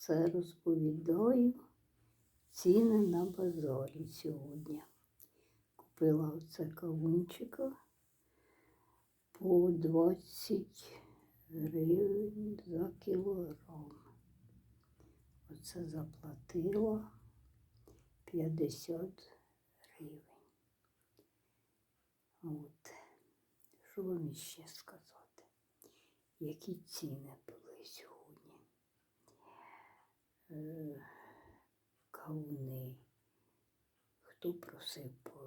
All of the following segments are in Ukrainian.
Оце розповідаю ціни на базарі сьогодні. Купила оце кавунчика по 20 гривень за кілограм. Оце заплатила 50 гривень. От. Що вам іще сказати? Які ціни були сьогодні? Е, Кавуни. Хто просив по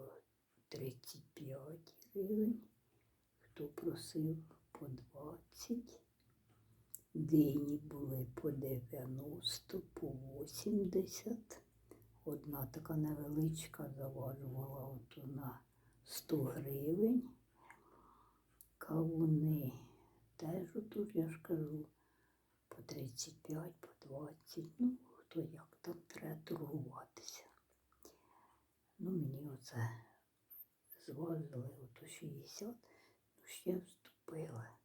35 гривень, хто просив по 20. Дині були по 90, по 80. Одна така невеличка заважувала ото на 100 гривень. Кавуни теж отут, я ж кажу, по 35, по 20. Ну, хто як там треба торгуватися. Ну, мені оце зважили ото 60, ну ще вступила.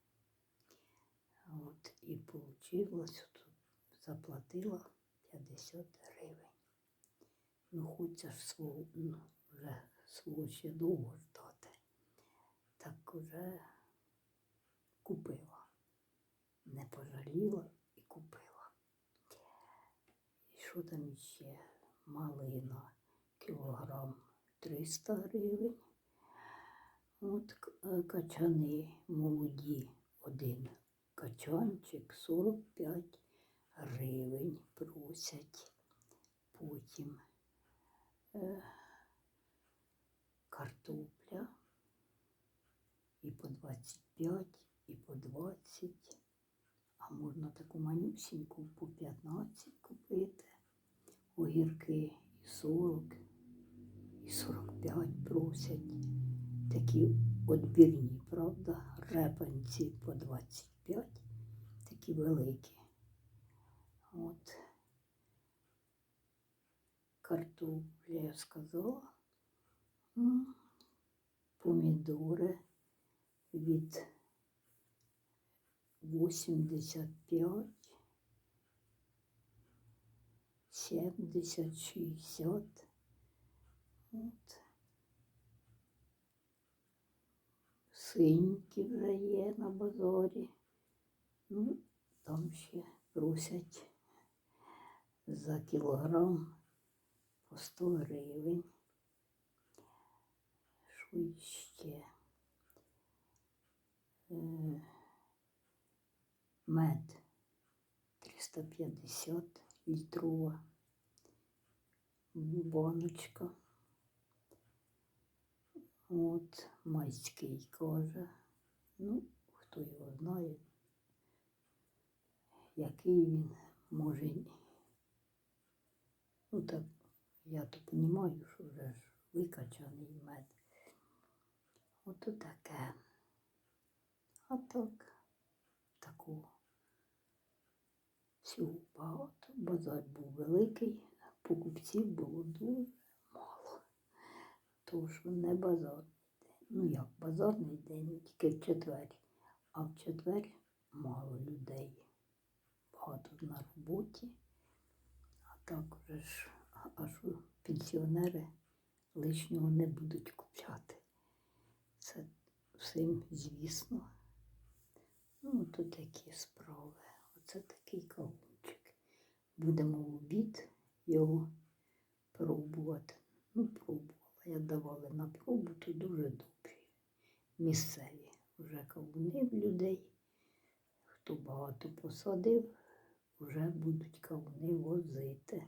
От і вийшло, заплатила 50 гривень. Ну, хочеться ж свого, ну, вже свого ще довго ждати. Так уже купила. Не пожаліла і купила. І що там ще? Малина, кілограм 300 гривень. От е, качани молоді, один качанчик 45 гривень просять. Потім е, картопля і по 25, і по 20. А можна таку манюсіньку по 15 купити. Огірки і 40, і 45 просять. Такі відбірні, правда, репанці по 25, такі великі. От. Картопля, я сказала. Помідори від 85, 70, 60. От. Синькі вже є на базарі. Ну, там ще просять за кілограм по 100 гривень. Що ще? Е, Мед 350 літрова баночка. От майський каже. Ну, хто його знає, який він може. Ну так, я то розумію, що вже ж викачаний мед. Ото таке. А так, такого. Всього багато. Базар був великий, покупців було дуже мало. Що не базарний день. Ну як базарний день, тільки в четвер. А в четвер мало людей. Багато на роботі. А так вже ж, а- а що пенсіонери лишнього не будуть купляти. Це всім звісно. Ну, то такі справи. Оце такий кавунчик. Будемо в обід його пробувати. Ну, пробувала. Я давала на пробу, то дуже добрі. Місцеві вже кавуни в людей. Хто багато посадив, вже будуть кавуни возити.